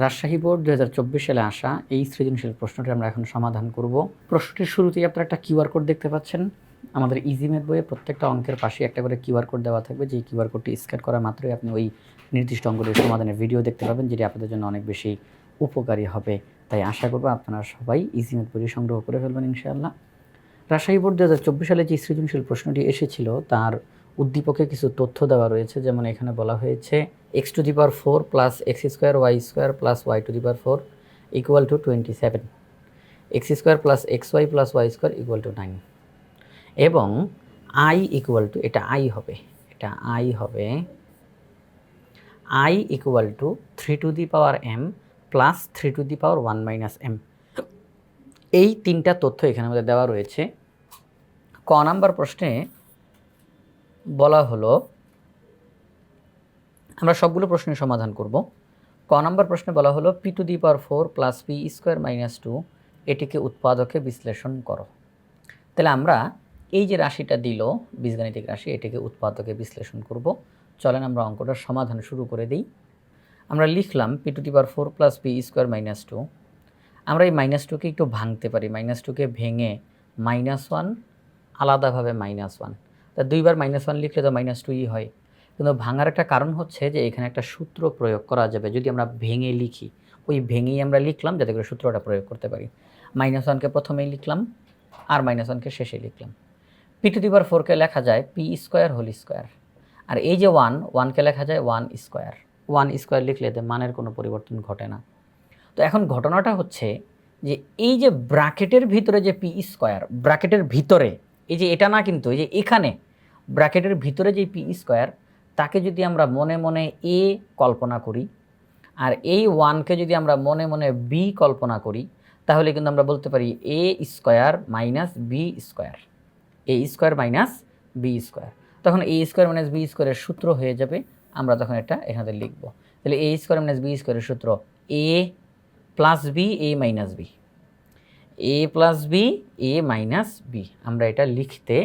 Rajshahi board দু হাজার চব্বিশ সালে আসা এই সৃজনশীল প্রশ্নটি আমরা এখন সমাধান করব। প্রশ্নটির শুরুতেই আপনারা একটা কিউআর কোড দেখতে পাচ্ছেন। আমাদের ইজিমেট বইয়ে প্রত্যেকটা অঙ্কের পাশে একটা করে কিউআর কোড দেওয়া থাকবে। যে কিউআর কোডটি স্ক্যান করা মাত্রই আপনি ওই নির্দিষ্ট অঙ্কটির সমাধানের ভিডিও দেখতে পাবেন, যেটি আপনাদের জন্য অনেক বেশি উপকারী হবে। তাই আশা করব আপনারা সবাই ইজিমেট বইটি সংগ্রহ করে ফেলবেন ইনশাআল্লাহ। রাজশাহী বোর্ড দু হাজার চব্বিশ সালে যে সৃজনশীল প্রশ্নটি এসেছিল, তার উদ্দীপকে কিছু তথ্য দেওয়া রয়েছে, যেমন এখানে বলা হয়েছে X to the power four plus X square Y square plus Y to the power four equal to twenty seven X square plus X Y plus Y square equal to nine এবং I equal to এটা I হবে, এটা I হবে I equal to three to the power M plus three to the power one minus M এই তিনটা তথ্য এখানে আমাদের দেওয়া রয়েছে। ক নাম্বার প্রশ্নে বলা হলো, আমরা সবগুলো প্রশ্নের সমাধান করব। ক নাম্বার প্রশ্নে বলা হলো P to the power four plus P square minus two এটিকে উৎপাদকে বিশ্লেষণ করো। তাহলে আমরা এই যে রাশিটা দিল, বীজগাণিতিক রাশি, এটিকে উৎপাদকে বিশ্লেষণ করব। চলেন আমরা অঙ্কটার সমাধান শুরু করে দিই। আমরা লিখলাম P to the power four plus P square minus two আমরা এই মাইনাস টুকে একটু ভাঙতে পারি। মাইনাস টুকে ভেঙে মাইনাস ওয়ান আলাদাভাবে মাইনাস ওয়ান তা দুইবার মাইনাস ওয়ান লিখলে তো মাইনাস টুই হয়। কিন্তু ভাঙার একটা কারণ হচ্ছে যে এখানে একটা সূত্র প্রয়োগ করা যাবে। যদি আমরা ভেঙে লিখি, ওই ভেঙেই আমরা লিখলাম যাতে করে সূত্রটা প্রয়োগ করতে পারি। মাইনাস ওয়ানকে প্রথমেই লিখলাম, আর মাইনাস ওয়ানকে শেষে লিখলাম। পি টু দিবার ফোরকে লেখা যায় পি স্কোয়ার হোল স্কোয়ার আর এই যে ওয়ান ওয়ানকে লেখা যায় ওয়ান স্কোয়ার ওয়ান স্কোয়ার লিখলে এতে মানের কোনো পরিবর্তন ঘটে না। তো এখন ঘটনাটা হচ্ছে যে এই যে ব্র্যাকেটের ভিতরে যে পি স্কোয়ার ব্র্যাকেটের ভিতরে এই যে এটা না কিন্তু, এই যে এখানে ব্র্যাকেটের ভিতরে যে পি স্কোয়ার, তাকে যদি আমরা মনে মনে এ কল্পনা করি, আর এই ওয়ানকে যদি আমরা মনে মনে বি কল্পনা করি, তাহলে কিন্তু আমরা বলতে পারি A square minus B square, A square minus B square. তখন এ স্কোয়ার মাইনাস বি স্কোয়ারের সূত্র হয়ে যাবে, আমরা তখন এটা এখানে লিখব। তাহলে এ স্কোয়ার মাইনাস বি স্কোয়ারের সূত্র A plus B, A minus B. A plus B A minus B আমরা এটা লিখতে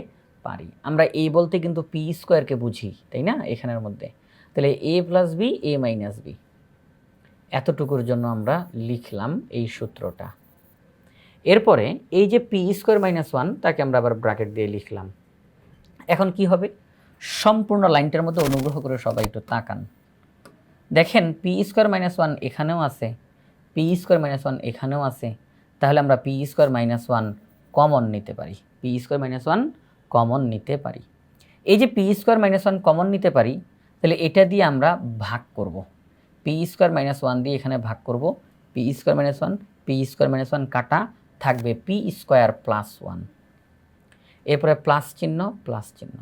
পারি। আমরা এ বলতে কিন্তু পি স্কোয়ারকে বুঝি, তাই না? এখানের মধ্যে। তাহলে A plus B A minus B এতটুকুর জন্য আমরা লিখলাম এই সূত্রটা। এরপরে এই যে পি স্কোয়ার মাইনাস ওয়ান তাকে আমরা আবার ব্র্যাকেট দিয়ে লিখলাম। এখন কি হবে? সম্পূর্ণ লাইনটার মধ্যে অনুগ্রহ করে সবাই একটু তাকান। দেখেন পি স্কোয়ার মাইনাস ওয়ান এখানেও আছে পি স্কোয়ার মাইনাস ওয়ান এখানেও আছে। তাহলে আমরা P square minus one common নিতে পারি। P square minus one common নিতে পারি। এই যে P square minus one common নিতে পারি, তাহলে এটা দিয়ে আমরা ভাগ করব। পি স্কোয়ার মাইনাস ওয়ান দিয়ে এখানে ভাগ করব। P square minus one, P square minus one কাটা থাকবে পি স্কোয়ার প্লাস ওয়ান। এরপরে প্লাস চিহ্ন প্লাস চিহ্ন।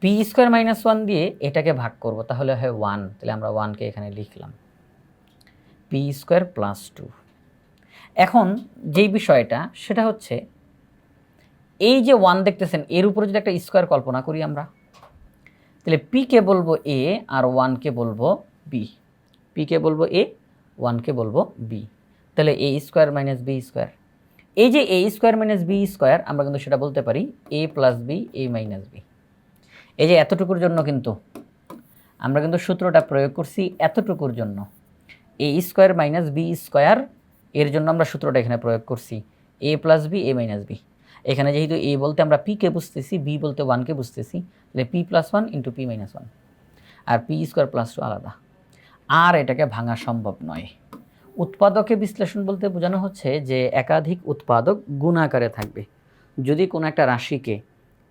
পি স্কোয়ার মাইনাস ওয়ান দিয়ে এটাকে ভাগ করব, তাহলে হয় ওয়ান। তাহলে আমরা ওয়ানকে এখানে লিখলাম। P square plus two. এখন যেই বিষয়টা, সেটা হচ্ছে এই যে ওয়ান দেখতেছেন, এর উপরে যদি একটা স্কোয়ার কল্পনা করি আমরা, তাহলে পিকে বলব এ আর ওয়ানকে বলব বি পিকে বলব এ ওয়ানকে বলব বি তাহলে A square minus B square এই যে A square minus B square আমরা কিন্তু সেটা বলতে পারি A plus B A minus B এই যে এতটুকুর জন্য কিন্তু, আমরা কিন্তু সূত্রটা প্রয়োগ করছি এতটুকুর জন্য। A square minus B square এর জন্য আমরা সূত্রটা এখানে প্রয়োগ করছি A plus B A minus B এখানে যেহেতু এ বলতে আমরা পিকে বুঝতেছি বি বলতে ওয়ানকে বুঝতেছি, তাহলে P plus one into P minus one আর পি স্কোয়ার প্লাস টু আলাদা। আর এটাকে ভাঙা সম্ভব নয়। উৎপাদকে বিশ্লেষণ বলতে বোঝানো হচ্ছে যে একাধিক উৎপাদক গুণাকারে থাকবে। যদি কোনো একটা রাশিকে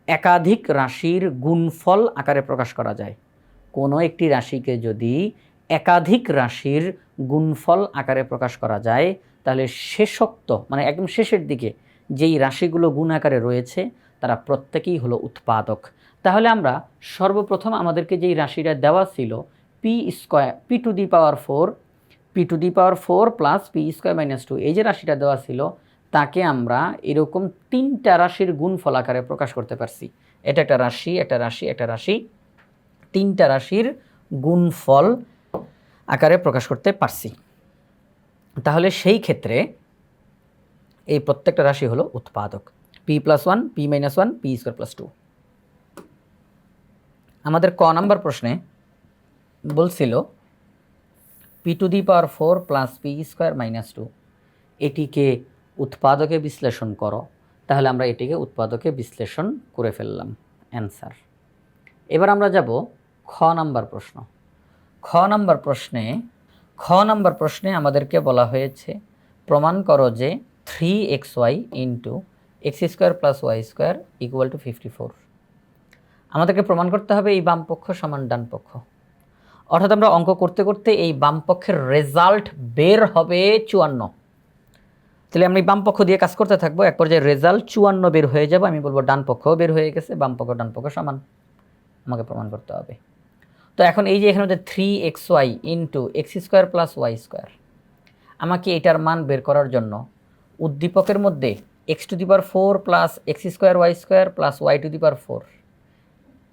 একাধিক রাশির গুণফল আকারে প্রকাশ করা যায়, কোনো একটি রাশিকে যদি একাধিক রাশির গুণফল আকারে প্রকাশ করা যায়, তাহলে শেষোক্ত মানে একদম শেষের দিকে যেই রাশিগুলো গুণ আকারে রয়েছে, তারা প্রত্যেকেই হলো উৎপাদক। তাহলে আমরা সর্বপ্রথম আমাদেরকে যেই রাশিটা দেওয়া ছিল P square P to the power four P to the power four plus P square minus two এই যে রাশিটা দেওয়া ছিল, তাকে আমরা এরকম তিনটা রাশির গুণফল আকারে প্রকাশ করতে পারছি। এটা একটা রাশি একটা রাশি একটা রাশি, তিনটা রাশির গুণফল আকারে প্রকাশ করতে পারছি। তাহলে সেই ক্ষেত্রে এই প্রত্যেকটা রাশি হলো উৎপাদক। P plus one P minus one P square plus two আমাদের ক নাম্বার প্রশ্নে বলছিল P to the power four plus P square minus two এটিকে উৎপাদকে বিশ্লেষণ করো। তাহলে আমরা এটিকে উৎপাদকে বিশ্লেষণ করে ফেললাম। অ্যান্সার এবার আমরা যাব খ নাম্বার প্রশ্ন। খ নাম্বার প্রশ্নে, খ নাম্বার প্রশ্নে আমাদেরকে বলা হয়েছে, প্রমাণ করো যে three X Y into X square plus Y square equal to fifty four আমাদেরকে প্রমাণ করতে হবে এই বাম পক্ষ সমান ডান পক্ষ। অর্থাৎ আমরা অঙ্ক করতে করতে এই বাম পক্ষের রেজাল্ট বের হবে চুয়ান্ন। তাহলে আমি বাম পক্ষ দিয়ে কাজ করতে থাকব, এক পর্যায়ে রেজাল্ট চুয়ান্ন বের হয়ে যাবে, আমি বলব ডান পক্ষও বের হয়ে গেছে, বাম পক্ষ, ডান পক্ষ সমান। আমাকে প্রমাণ করতে হবে। তো এখন এই যে এখানে হচ্ছে three X Y into X square plus Y square আমাকে এটার মান বের করার জন্য উদ্দীপকের মধ্যে X to the power four plus X square Y square plus Y to the power four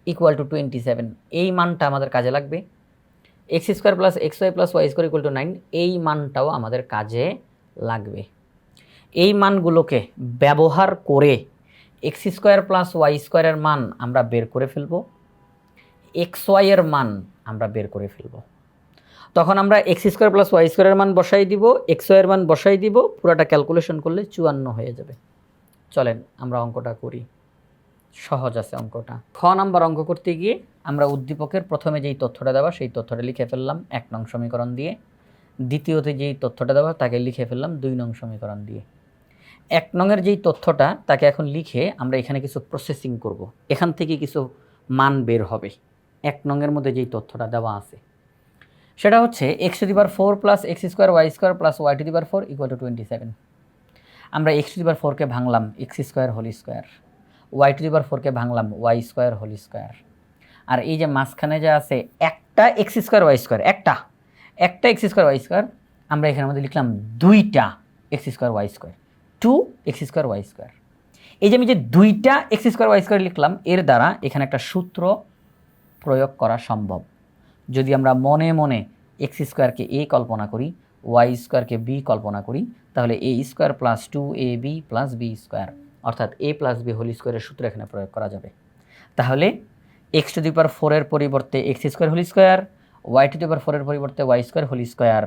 equal to twenty seven এই মানটা আমাদের কাজে লাগবে। X square plus X Y plus Y square equal to nine এই মানটাও আমাদের কাজে লাগবে। এই মানগুলোকে ব্যবহার করে এক্স স্কোয়ার প্লাস ওয়াই স্কোয়ারের মান আমরা বের করে ফেলব। এক্স ওয়াইয়ের মান আমরা বের করে ফেলব। তখন আমরা এক্স স্কোয়ার প্লাস ওয়াই স্কোয়ারের মান বসাই দিব এক্স ওয়াইয়ের মান বসাই দিব, পুরোটা ক্যালকুলেশন করলে চুয়ান্ন হয়ে যাবে। চলেন আমরা অঙ্কটা করি। সহজ আছে অঙ্কটা। খ নাম্বার অঙ্ক করতে গিয়ে আমরা উদ্দীপকের প্রথমে যেই তথ্যটা দেওয়া, সেই তথ্যটা লিখে ফেললাম এক নং সমীকরণ দিয়ে। দ্বিতীয়তে যেই তথ্যটা দেওয়া, তাকে লিখে ফেললাম দুই নং সমীকরণ দিয়ে। এক নংয়ের যেই তথ্যটা, তাকে এখন লিখে আমরা এখানে কিছু প্রসেসিং করব। এখান থেকে কিছু মান বের হবে। এক নংয়ের মধ্যে যেই তথ্যটা দেওয়া আছে। সেটা হচ্ছে X to the power four plus X square Y square plus Y to the power four equal to twenty seven আমরা এক্স টু দিবার ফোরকে ভাঙলাম X square whole square Y to the power ফোরকে ভাঙলাম Y square whole square আর এই যে মাঝখানে যে আছে একটা এক্স স্কোয়ার ওয়াই স্কোয়ার একটা একটা এক্স স্কোয়ার ওয়াই স্কোয়ার আমরা এখানের মধ্যে লিখলাম দুইটা X square Y square two X square Y square এই যে আমি যে দুইটা এক্স স্কোয়ার ওয়াই স্কোয়ার লিখলাম, এর দ্বারা এখানে একটা সূত্র প্রয়োগ করা সম্ভব। যদি আমরা মনে মনে এক্স স্কোয়ারকে এ কল্পনা করি ওয়াই স্কোয়ারকে বি কল্পনা করি, তাহলে A square plus two A B plus B square অর্থাৎ এ প্লাস বি হোল স্কোয়ারের সূত্র এখানে প্রয়োগ করা যাবে। তাহলে এক্স টু দি পাওয়ার ফোরের পরিবর্তে X square whole square Y to the power ফোরের পরিবর্তে ওয়াই স্কোয়ার হোল স্কোয়ার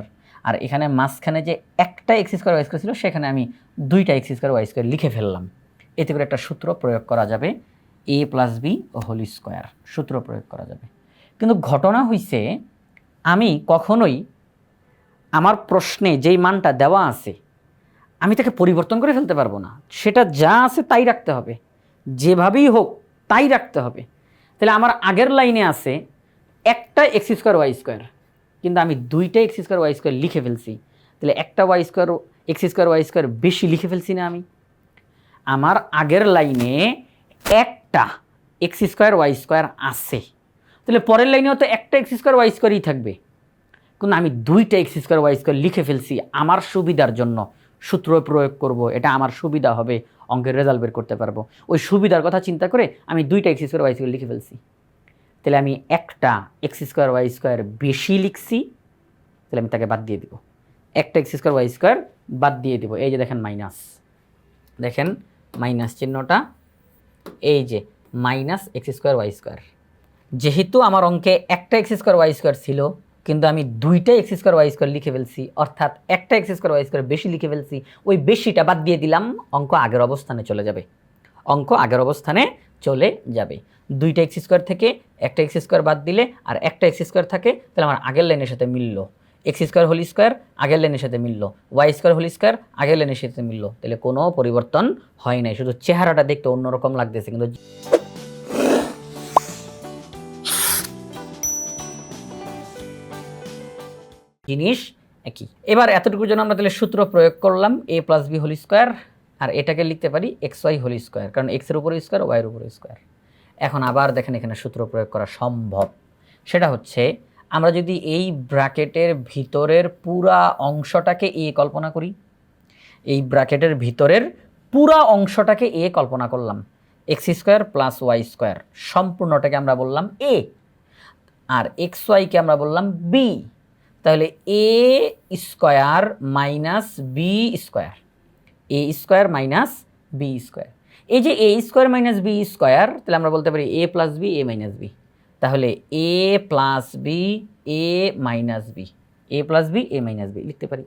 আর এখানে মাঝখানে যে একটা এক্স স্কোয়ার ওয়াই স্কোয়ার ছিল, সেখানে আমি দুইটা এক্স স্কোয়ার ওয়াই স্কোয়ার লিখে ফেললাম। এতে করে একটা সূত্র প্রয়োগ করা যাবে। A plus B whole square সূত্র প্রয়োগ করা যাবে। কিন্তু ঘটনা হইছে, আমি কখনোই আমার প্রশ্নে যেই মানটা দেওয়া আছে, আমি তাকে পরিবর্তন করে ফেলতে পারব না। সেটা যা আছে তাই রাখতে হবে। যেভাবেই হোক, তাই রাখতে হবে। তাহলে আমার আগের লাইনে আছে একটা এক্স স্কোয়ার ওয়াই স্কোয়ার কিন্তু আমি দুইটা এক্স স্কোয়ার ওয়াই স্কোয়ার লিখে ফেলছি। তাহলে একটা Y square X square Y square বেশি লিখে ফেলছি না আমি। আমার আগের লাইনে একটা এক্স স্কোয়ার, ওয়াই স্কোয়ার আছে। তাহলে পরের লাইনেও তো একটা এক্স স্কোয়ার, ওয়াই স্কোয়ারই থাকবে। কিন্তু আমি দুইটা এক্স স্কোয়ার, ওয়াই স্কোয়ার লিখে ফেলছি আমার সুবিধার জন্য। সূত্র প্রয়োগ করব, এটা আমার সুবিধা হবে, অঙ্কের রেজাল্ট বের করতে পারব। ওই সুবিধার কথা চিন্তা করে আমি দুইটা এক্স স্কোয়ার, ওয়াই স্কোয়ার লিখে ফেলছি। তাহলে আমি একটা এক্স স্কোয়ার, ওয়াই স্কোয়ার বেশি লিখছি, তাহলে আমি তাকে বাদ দিয়ে দিব। একটা এক্স স্কোয়ার, ওয়াই স্কোয়ার বাদ দিয়ে দিব। এই যে দেখেন মাইনাস। দেখেন মাইনাস চিহ্নটা। এই যে minus X square Y square যেহেতু আমার অঙ্কে একটা এক্স স্কোয়ার ওয়াই স্কোয়ার ছিল, কিন্তু আমি দুইটা এক্স স্কোয়ার ওয়াই স্কোয়ার লিখে ফেলছি, অর্থাৎ একটা এক্স স্কোয়ার ওয়াই স্কোয়ার বেশি লিখে ফেলছি, ওই বেশিটা বাদ দিয়ে দিলাম, অঙ্ক আগের অবস্থানে চলে যাবে। অঙ্ক আগের অবস্থানে চলে যাবে। দুইটা এক্স স্কোয়ার থেকে একটা এক্স স্কোয়ার বাদ দিলে আর একটা এক্স স্কোয়ার থাকে, তাহলে আমার আগের লাইনের সাথে মিললো। এক্স স্কোয়ার হোল স্কোয়ার আগের লাইনের সাথে মিললো, ওয়াই স্কোয়ার হোল স্কোয়ার আগের লাইনের সাথে মিললো। তাহলে কোনো পরিবর্তন হয় নাই, শুধু চেহারাটা দেখতে অন্যরকম লাগতেছে কিন্তু জিনিস একই। এবার এতটুকুর জন্য আমরা তাহলে সূত্র প্রয়োগ করলাম A plus B whole square আর এটাকে লিখতে পারি এক্স ওয়াই হোল স্কোয়ার কারণ এক্সের উপরে স্কোয়ার ওয়াইয়ের উপরে স্কোয়ার এখন আবার দেখেন এখানে সূত্র প্রয়োগ করা সম্ভব। সেটা হচ্ছে আমরা যদি এই ব্র্যাকেটের ভিতরের পুরা অংশটাকে এ কল্পনা করি। এই ব্র্যাকেটের ভিতরের পুরা অংশটাকে এ কল্পনা করলাম। X square plus Y square, সম্পূর্ণটাকে আমরা বললাম এ। আর এক্স ওয়াইকে আমরা বললাম বি। তাহলে A square minus B square. A square minus B square. এই যে A square minus B square, তাহলে আমরা বলতে পারি A plus B, A minus B. তাহলে A plus B A minus B A plus B A minus B লিখতে পারি।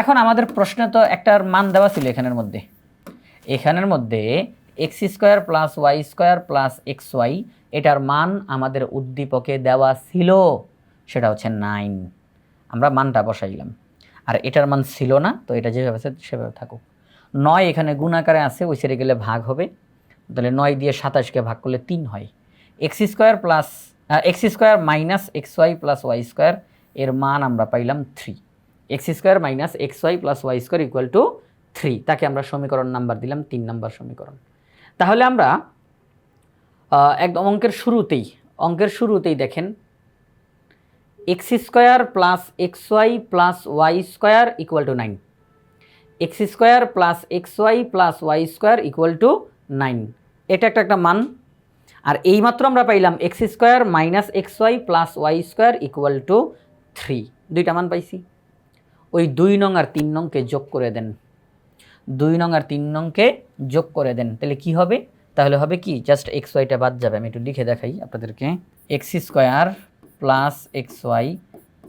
এখন আমাদের প্রশ্নে তো একটার মান দেওয়া ছিল এখানের মধ্যে। এখানের মধ্যে X square plus Y square plus X Y এটার মান আমাদের উদ্দীপকে দেওয়া ছিল, সেটা হচ্ছে নাইন আমরা মানটা বসাইলাম। আর এটার মান ছিল না, তো এটা যেভাবে আছে সেভাবে থাকুক। নয় এখানে গুণাকারে আছে, ওই সেরে গেলে ভাগ হবে। তাহলে নয় দিয়ে সাতাশকে ভাগ করলে তিন হয়। X square plus X square minus X Y plus Y square, এর মান আমরা পাইলাম three. X square minus X Y plus Y square equal to three. তাকে আমরা সমীকরণ নাম্বার দিলাম, তিন নাম্বার সমীকরণ। তাহলে আমরা একদম অঙ্কের শুরুতেই অঙ্কের শুরুতেই দেখেন, X square plus X Y plus Y square equal to nine X square plus X Y plus Y square equal to nine এটা একটা একটা মান আর এইমাত্র আমরা পাইলাম X square minus X Y plus Y square equal to three দুইটা মান পাইছি। ওই দুই নং আর তিন নংকে যোগ করে দেন। দুই নং আর তিন নংকে যোগ করে দেন। তাহলে কি হবে? তাহলে হবে কি? জাস্ট এক্স ওয়াইটা বাদ যাবে। আমি একটু লিখে দেখাই আপনাদেরকে। X square plus X Y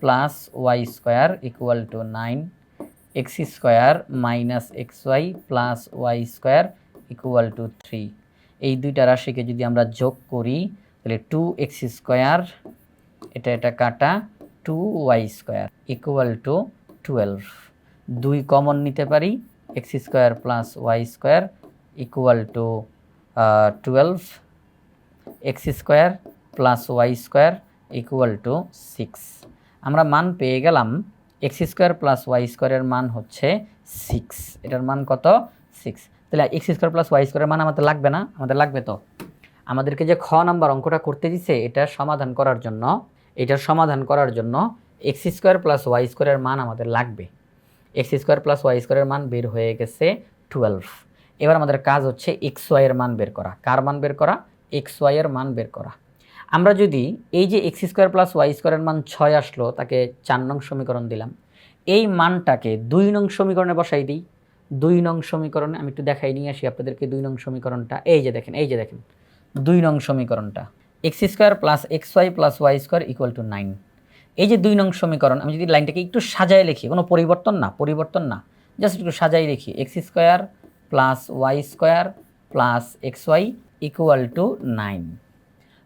plus Y square equal to nine X square minus X Y plus Y square equal to three এই দুইটা রাশিকে যদি আমরা যোগ করি, তাহলে টু এক্স স্কোয়ার এটা এটা কাটা two Y square equal to twelve দুই কমন নিতে পারি X square plus Y square equal to twelve X square plus Y square equal to six আমরা মান পেয়ে গেলাম এক্স স্কোয়ার প্লাস ওয়াই স্কোয়ারের মান হচ্ছে সিক্স এটার মান কত? সিক্স তাহলে এক্স স্কোয়ার প্লাস ওয়াই স্কোয়ারের মান আমাদের লাগবে না? আমাদের লাগবে তো। আমাদেরকে যে খ নাম্বার অঙ্কটা করতে দিছে, এটা সমাধান করার জন্য এটার সমাধান করার জন্য এক্স স্কোয়ার প্লাস ওয়াই স্কোয়ারের মান আমাদের লাগবে। এক্স স্কোয়ার প্লাস ওয়াই স্কোয়ারের মান বের হয়ে গেছে টুয়েলভ এবার আমাদের কাজ হচ্ছে এক্স ওয়াইয়ের মান বের করা। কার মান বের করা? এক্স ওয়াইয়ের মান বের করা। আমরা যদি এই যে এক্স স্কোয়ার প্লাস ওয়াই স্কোয়ারের মান ছয় আসলো, তাকে চার নং সমীকরণ দিলাম। এই মানটাকে দুই নং সমীকরণে বসাই দিই। দুই নং সমীকরণে আমি একটু দেখাই, নিয়ে আসি আপনাদেরকে দুই নং সমীকরণটা। এই যে দেখেন, এই যে দেখেন, দুই নং সমীকরণটা। X square plus X Y plus Y square equal to nine. এই যে দুই নং সমীকরণ, আমি যদি লাইনটাকে একটু সাজায় লিখি, কোনো পরিবর্তন না পরিবর্তন না, জাস্ট একটু সাজাই লিখি, X square plus Y square plus X Y equal to nine.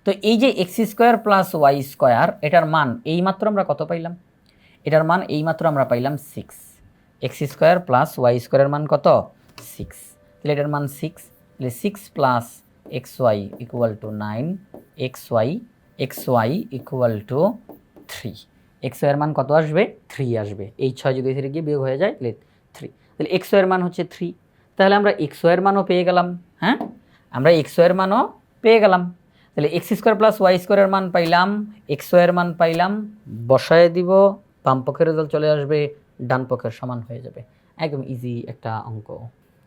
তো এই যে X square plus Y square, এটার মান এইমাত্র আমরা কত পাইলাম? এটার মান এইমাত্র আমরা পাইলাম six. X square plus Y স্কোয়ারের মান কত? সিক্স তাহলে এটার মান সিক্স তাহলে six plus X Y equal to nine X Y X Y equal to three X ওয়ের মান কত আসবে? থ্রি আসবে। এই ছয় যদি থেকে গিয়ে বিয়োগ হয়ে যায়, তাহলে থ্রি তাহলে এক্স ওয়ের মান হচ্ছে থ্রি তাহলে আমরা এক্স ওয়ের মানও পেয়ে গেলাম হ্যাঁ? আমরা এক্স ওয়ের মানও পেয়ে গেলাম। তাহলে এক্স স্কোয়ার প্লাস ওয়াই স্কোয়ারের মান পাইলাম এক্স ওয়ের মান পাইলাম, বসায় দিব, বাম পক্ষের রেজাল্ট চলে আসবে ডান পক্ষের সমান হয়ে যাবে। একদম ইজি একটা অঙ্ক।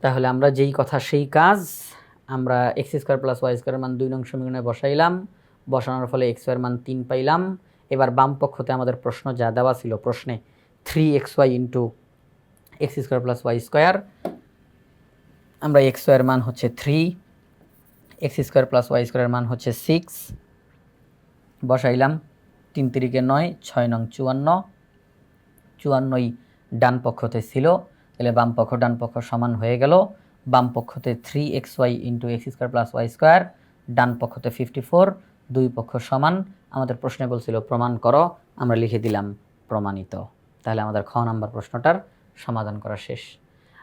তাহলে আমরা যেই কথা, সেই কাজ, আমরা এক্স স্কোয়ার প্লাস ওয়াই স্কোয়ারের মান দুই নং সমীকরণে বসাইলাম। বসানোর ফলে এক্স ওয়ের মান তিন পাইলাম। এবার বাম পক্ষতে আমাদের প্রশ্ন যা দেওয়া ছিল, প্রশ্নে three X Y into X square plus Y square আমরা এক্স ওয়ের মান হচ্ছে three X square plus Y স্কোয়ারের মান হচ্ছে সিক্স বসাইলাম, তিন তিরিকে নয়, ছয় নং চুয়ান্ন। চুয়ান্নই ডান পক্ষতে ছিল। তাহলে বাম পক্ষ ডান পক্ষ সমান হয়ে গেল। বাম পক্ষতে three X Y into X square plus Y square ডান পক্ষতে ফিফটি ফোর দুই পক্ষ সমান। আমাদের প্রশ্নে বলছিল, প্রমাণ করো। আমরা লিখে দিলাম, প্রমাণিত। তাহলে আমাদের খ নাম্বার প্রশ্নটার সমাধান করা শেষ।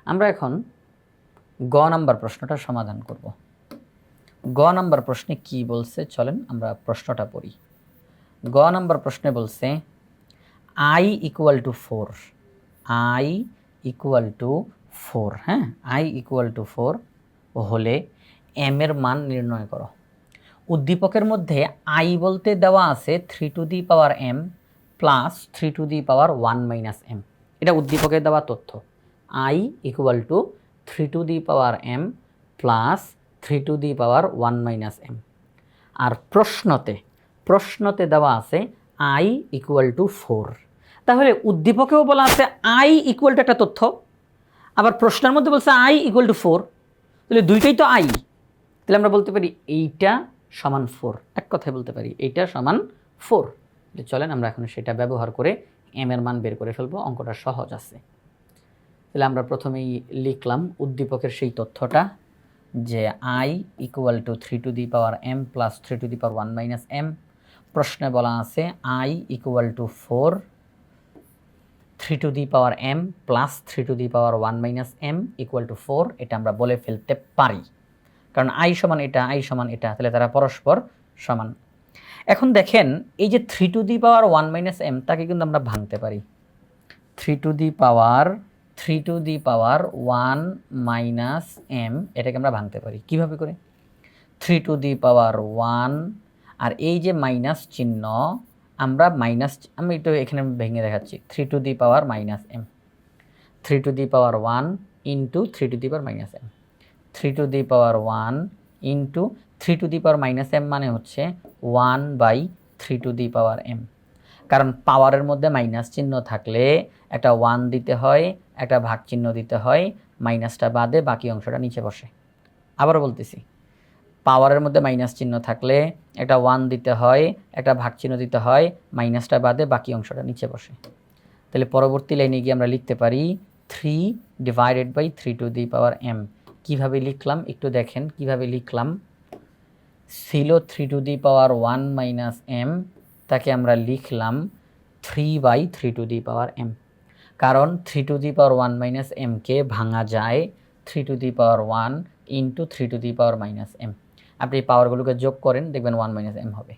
আমরা এখন গ নাম্বার প্রশ্নটার সমাধান করব। গ নাম্বার প্রশ্নে কি বলছে? চলেন আমরা প্রশ্নটা পড়ি। গ নাম্বার প্রশ্নে বলছে I equal to four I equal to four হ্যাঁ? আই ইকুয়াল টু ফোর হলে এম এর মান নির্ণয় করো। উদ্দীপকের মধ্যে আই বলতে দেওয়া আছে three to the power M plus three to the power one minus M এটা উদ্দীপকের দেওয়া তথ্য। I equal to three to the power M plus three to the power one minus M আর প্রশ্নতে প্রশ্নতে দেওয়া আছে আই ইকুয়াল টু ফোর তাহলে উদ্দীপকেও বলা আছে আই ইকুয়াল টু একটা তথ্য, আবার প্রশ্নের মধ্যে বলছে আই ইকুয়াল টু ফোর তাহলে দুইটাই তো আই তাহলে আমরা বলতে পারি এইটা সমান ফোর এক কথায় বলতে পারি এইটা সমান ফোর চলেন আমরা এখন সেটা ব্যবহার করে এম এর মান বের করে ফেলব, অঙ্কটা সহজ আছে। তাহলে আমরা প্রথমেই লিখলাম উদ্দীপকের সেই তথ্যটা যে I equal to three to the power M plus three to the power one minus M প্রশ্নে বলা আছে I equal to four three to the power M plus three to the power one minus M equal to four এটা আমরা বলে ফেলতে পারি। কারণ I সমান এটা আই সমান এটা, তাহলে তারা পরস্পর সমান। এখন দেখেন, এই যে three to the power one minus M তাকে কিন্তু আমরা ভাঙতে পারি। Three to the power three to the power one minus M এটাকে আমরা ভাঙতে পারি। কীভাবে করে? Three to the power one আর এই যে মাইনাস চিহ্ন, আমরা মাইনাস আমি একটু এখানে ভেঙে দেখাচ্ছি। Three to the power minus M three to the power one into three to the power minus M three to the power one into three to the power minus M মানে হচ্ছে one by three to the power M কারণ পাওয়ারের মধ্যে minus চিহ্ন থাকলে একটা one দিতে হয়, একটা ভাগ চিহ্ন দিতে হয় মাইনাসটা বাদে বাকি অংশটা নিচে বসে। আবারও বলতেছি। পাওয়ারের মধ্যে মাইনাস চিহ্ন থাকলে একটা ওয়ান দিতে হয়, একটা ভাগ চিহ্ন দিতে হয়, মাইনাসটা বাদে বাকি অংশটা নিচে বসে। তাহলে পরবর্তী লাইনে গিয়ে আমরা লিখতে পারি three divided by three to the power M কীভাবে লিখলাম? একটু দেখেন, কীভাবে লিখলাম? ছিল three to the power one minus M তাকে আমরা লিখলাম three by three to the power M কারণ three to the power one minus এমকে ভাঙা যায় three to the power one into three to the power minus M আপনি পাওয়ারগুলোকে যোগ করেন, দেখবেন ওয়ান মাইনাস এম হবে।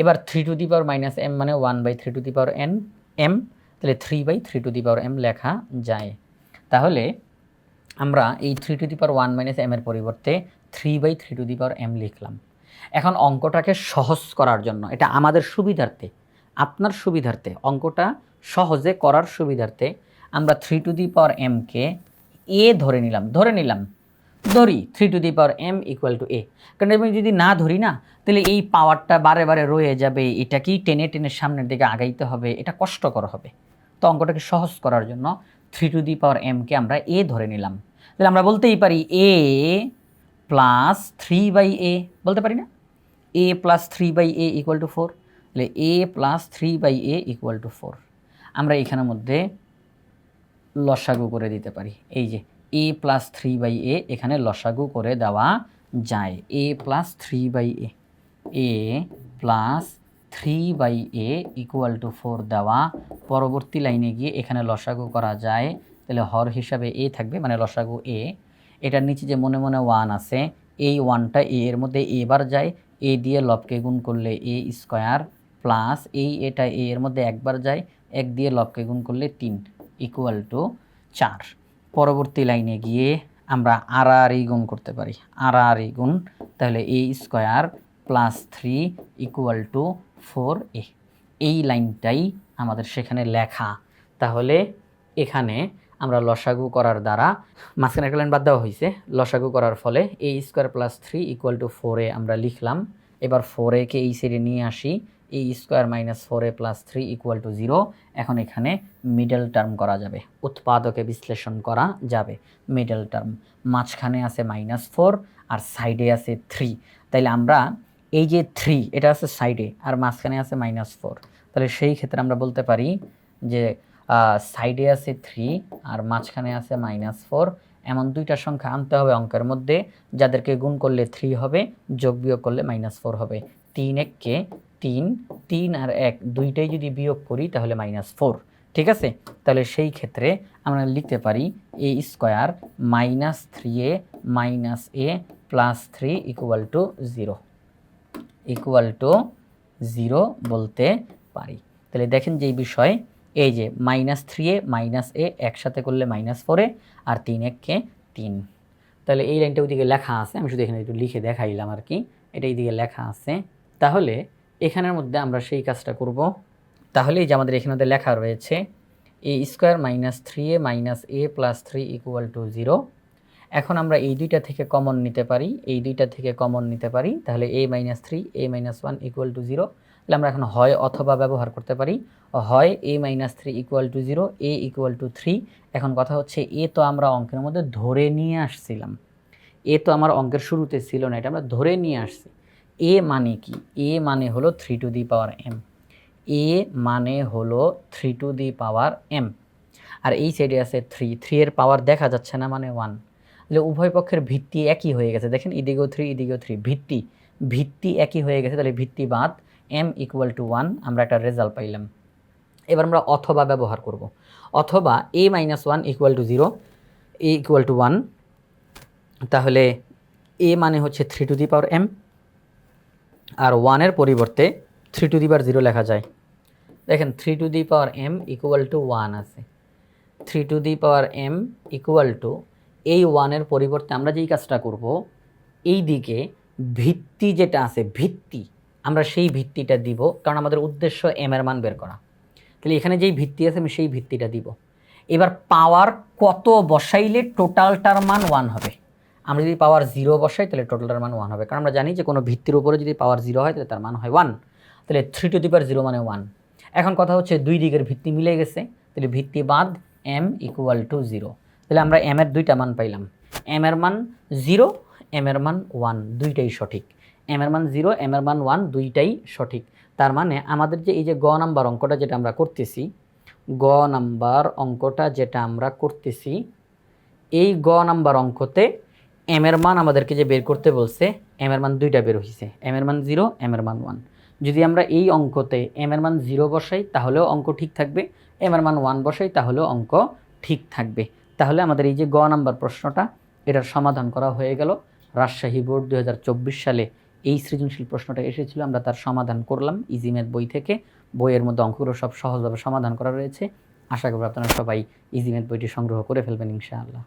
এবার three to the power minus M মানে one by three to the power N M তাহলে three by three to the power M লেখা যায়। তাহলে আমরা এই three to the power one minus M এর পরিবর্তে three by three to the power M লিখলাম। এখন অঙ্কটাকে সহজ করার জন্য, এটা আমাদের সুবিধার্থে, আপনার সুবিধার্থে, অঙ্কটা সহজে করার সুবিধার্থে আমরা থ্রি টু দি পাওয়ার এমকে এ ধরে নিলাম ধরে নিলাম। ধরি three to the power M equal to A কারণ আমি যদি না ধরি না, তাহলে এই পাওয়ারটা বারে বারে রয়ে যাবে, এটা কি টেনে টেনে সামনের দিকে আগাইতে হবে, এটা কষ্টকর হবে। তো অঙ্কটাকে সহজ করার জন্য থ্রি টু দি পাওয়ার এমকে আমরা এ ধরে নিলাম। তাহলে আমরা বলতেই পারি A plus three by A বলতে পারি না? A plus three by A equal to four তাহলে A plus three by A equal to four আমরা এখানের মধ্যে লসাগু করে দিতে পারি, এই যে A plus three by A এখানে লসাগু করে দেওয়া যায়। A plus three by A A plus three by A equal to four দেওয়া। পরবর্তী লাইনে গিয়ে এখানে লসাগু করা যায়। তাহলে হর হিসাবে এ থাকবে মানে লসাগু এ এটার নিচে যে মনে মনে ওয়ান আছে, এই ওয়ানটা এ এর মধ্যে এ বার যায়। এ দিয়ে লবকে গুণ করলে এ স্কোয়ার প্লাস এই এটা এ এর মধ্যে একবার যায়। এক দিয়ে লবকে গুণ করলে তিন ইকুয়াল টু চার। পরবর্তী লাইনে গিয়ে আমরা আর আর গুণ করতে পারি। আর আর গুণ, তাহলে a square plus three equal to four a এই লাইনটাই আমাদের সেখানে লেখা। তাহলে এখানে আমরা লসাগু করার দ্বারা মাঝখানে একটা লাইন বাদ দেওয়া হয়েছে, লসাগু করার ফলে a square plus three equal to four আমরা লিখলাম। এবার ফোর একে এই সাইডে নিয়ে আসি। A square minus four a plus three equal to zero এখন এখানে মিডল টার্ম করা যাবে, উৎপাদকে বিশ্লেষণ করা যাবে মিডল টার্ম মাঝখানে আছে মাইনাস ফোর আর সাইডে আছে থ্রি তাইলে আমরা এই যে থ্রি এটা আছে সাইডে আর মাঝখানে আছে মাইনাস ফোর তাহলে সেই ক্ষেত্রে আমরা বলতে পারি যে সাইডে আছে থ্রি আর মাঝখানে আছে মাইনাস ফোর এমন দুইটা সংখ্যা আনতে হবে অঙ্কের মধ্যে, যাদেরকে গুণ করলে থ্রি হবে, যোগ বিয়োগ করলে মাইনাস ফোর হবে, তিন এককে তিন তিন আর এক দুইটাই যদি বিয়োগ করি তাহলে মাইনাস ফোর ঠিক আছে? তাহলে সেই ক্ষেত্রে আমরা লিখতে পারি a square minus three a minus a plus three equal to zero equal to zero বলতে পারি। তাহলে দেখেন যেই বিষয়, এই যে minus three a minus a একসাথে করলে মাইনাস ফোরে আর তিন এককে তিন। তাহলে এই লাইনটা ওইদিকে লেখা আছে, আমি শুধু এখানে একটু লিখে দেখাইলাম আর কি, এটা এইদিকে লেখা আছে। তাহলে এখানের মধ্যে আমরা সেই কাজটা করব। তাহলে যে আমাদের এখানে লেখা রয়েছে a square minus three a minus a plus three equal to zero এখন আমরা এই দুইটা থেকে কমন নিতে পারি, এই দুইটা থেকে কমন নিতে পারি, তাহলে a minus three a minus one equal to zero তাহলে আমরা এখন হয় অথবা ব্যবহার করতে পারি, হয় a minus three equal to zero a equal to three এখন কথা হচ্ছে এ তো আমরা অঙ্কের মধ্যে ধরে নিয়ে আসছিলাম। এ তো আমার অঙ্কের শুরুতে ছিল না, এটা আমরা ধরে নিয়ে আসছি। এ মানে কি? এ মানে হলো three to the power m a মানে হলো three to the power m আর এই সাইডে আছে থ্রি থ্রি এর পাওয়ার দেখা যাচ্ছে না মানে ওয়ান তাহলে উভয় পক্ষের ভিত্তি একই হয়ে গেছে। দেখেন এদিকেও থ্রি এদিকেও থ্রি ভিত্তি। ভিত্তি একই হয়ে গেছে, তাহলে ভিত্তি বাদ এম ইকুয়াল টু ওয়ান আমরা একটা রেজাল্ট পাইলাম। এবার আমরা অথবা ব্যবহার করব। অথবা a minus one equal to zero a equal to one তাহলে এ মানে হচ্ছে three to the power m আর ওয়ানের পরিবর্তে three to the power zero লেখা যায়। দেখেন three to the power m equal to one আছে। Three to the power m equal to এই ওয়ানের পরিবর্তে আমরা যেই কাজটা করব, এই দিকে ভিত্তি যেটা আছে, ভিত্তি, আমরা সেই ভিত্তিটা দিব কারণ আমাদের উদ্দেশ্য এম এর মান বের করা। তাহলে এখানে যেই ভিত্তি আছে, আমি সেই ভিত্তিটা দিব। এবার পাওয়ার কত বসাইলে টোটালটার মান ওয়ান হবে? আমরা যদি পাওয়ার জিরো বসাই, তাহলে টোটালটার মান ওয়ান হবে। কারণ আমরা জানি যে কোনো ভিত্তির উপরে যদি পাওয়ার জিরো হয়, তাহলে তার মান হয় ওয়ান তাহলে three to the power zero মানে ওয়ান এখন কথা হচ্ছে দুই দিকের ভিত্তি মিলে গেছে। তাহলে ভিত্তি বাদ এম ইকুয়াল টু জিরো তাহলে আমরা এম এর দুইটা মান পাইলাম। এম এর মান জিরো এম এর মান ওয়ান দুইটাই সঠিক। এম এর মান জিরো এম এর মান ওয়ান দুইটাই সঠিক। তার মানে আমাদের যে এই যে গ নাম্বার অঙ্কটা যেটা আমরা করতেছি, গ নাম্বার অঙ্কটা যেটা আমরা করতেছি, এই গ নাম্বার অঙ্কতে এম এর মান আমাদেরকে যে বের করতে বলছে এম এর মান দুইটা বের হয়েছে এম এর মান জিরো এম এর মান ওয়ান। যদি আমরা এই অঙ্কতে এম এর মান জিরো বসাই, তাহলেও অঙ্ক ঠিক থাকবে। এম এর মান ওয়ান বসাই, তাহলেও অঙ্ক ঠিক থাকবে। তাহলে আমাদের এই যে গ নাম্বার প্রশ্নটা, এটার সমাধান করা হয়ে গেল। রাজশাহী বোর্ড দু হাজার চব্বিশ সালে এই সৃজনশীল প্রশ্নটা এসেছিল, আমরা তার সমাধান করলাম ইজিমেথ বই থেকে। বইয়ের মধ্যে অঙ্কগুলো সব সহজভাবে সমাধান করা রয়েছে। আশা করি আপনারা সবাই ইজিমেথ বইটি সংগ্রহ করে ফেলবেন, ইনশাআল্লাহ।